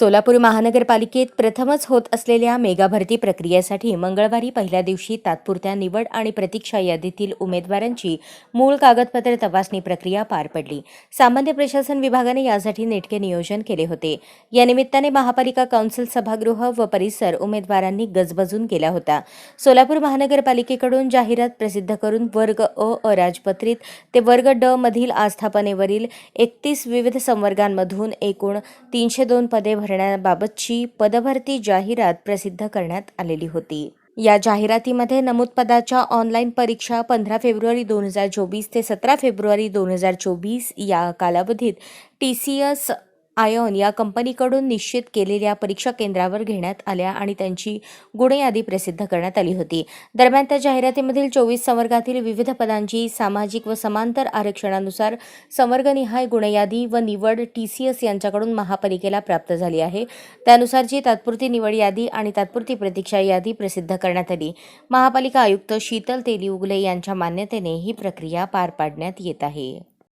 सोलापूर महानगरपालिकेत प्रथमच होत असलेल्या मेगा भरती प्रक्रियेसाठी मंगळवारी पहिल्या दिवशी तात्पुरत्या निवड आणि प्रतीक्षा यादीतील उमेदवारांची मूळ कागदपत्र तपासणी प्रक्रिया पार पडली. सामान्य प्रशासन विभागाने यासाठी नेटके नियोजन केले होते. या निमित्ताने महापालिका कौन्सिल सभागृह व परिसर उमेदवारांनी गजबजून केला होता. सोलापूर महानगरपालिकेकडून जाहिरात प्रसिद्ध करून वर्ग अ अराजपत्रित ते वर्ग ड मधील आस्थापनेवरील एकतीस विविध संवर्गांमधून एकूण तीनशे दोन पदे भर भरण्याबाबतची पदभरती जाहिरात प्रसिद्ध करण्यात आलेली होती. या जाहिरातीमध्ये नमूद पदाच्या ऑनलाईन परीक्षा पंधरा फेब्रुवारी दोन हजार चोवीस ते सतरा फेब्रुवारी दोन हजार चोवीस या कालावधीत टी सी एस आयॉन या कंपनीकडून निश्चित केलेल्या परीक्षा केंद्रावर घेण्यात आल्या आणि त्यांची गुणयादी प्रसिद्ध करण्यात आली होती. दरम्यान त्या जाहिरातीमधील चोवीस संवर्गातील विविध पदांची सामाजिक व समांतर आरक्षणानुसार संवर्गनिहाय गुणयादी व निवड टी सी एस यांच्याकडून महापालिकेला प्राप्त झाली आहे. त्यानुसारची तात्पुरती निवड यादी आणि तात्पुरती प्रतीक्षा यादी प्रसिद्ध करण्यात आली महापालिका आयुक्त शीतल तेली उगले यांच्या मान्यतेने ही प्रक्रिया पार पाडण्यात येत आहे.